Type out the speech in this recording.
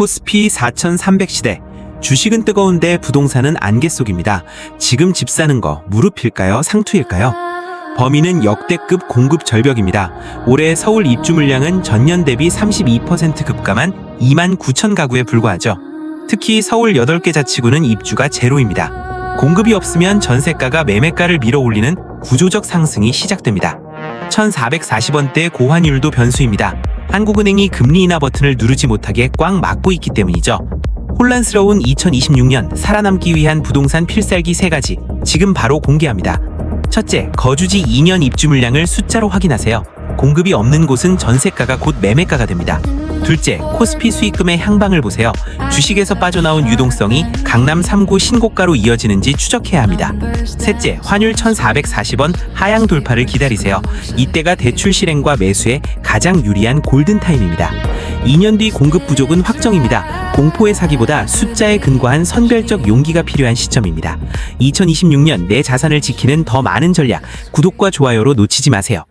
코스피 4300 시대. 주식은 뜨거운데 부동산은 안개 속입니다. 지금 집 사는 거 무릎일까요? 상투일까요? 범위는 역대급 공급 절벽입니다. 올해 서울 입주 물량은 전년 대비 32% 급감한 2만 9천 가구에 불과하죠. 특히 서울 8개 자치구는 입주가 제로입니다. 공급이 없으면 전세가가 매매가를 밀어 올리는 구조적 상승이 시작됩니다. 1,440원대 고환율도 변수입니다. 한국은행이 금리 인하 버튼을 누르지 못하게 꽉 막고 있기 때문이죠. 혼란스러운 2026년 살아남기 위한 부동산 필살기 세 가지 지금 바로 공개합니다. 첫째, 거주지 2년 입주 물량을 숫자로 확인하세요. 공급이 없는 곳은 전세가가 곧 매매가가 됩니다. 둘째, 코스피 수익금의 향방을 보세요. 주식에서 빠져나온 유동성이 강남 3구 신고가로 이어지는지 추적해야 합니다. 셋째, 환율 1440원 하향 돌파를 기다리세요. 이때가 대출 실행과 매수에 가장 유리한 골든타임입니다. 2년 뒤 공급 부족은 확정입니다. 공포의 사기보다 숫자에 근거한 선별적 용기가 필요한 시점입니다. 2026년 내 자산을 지키는 더 많은 전략, 구독과 좋아요로 놓치지 마세요.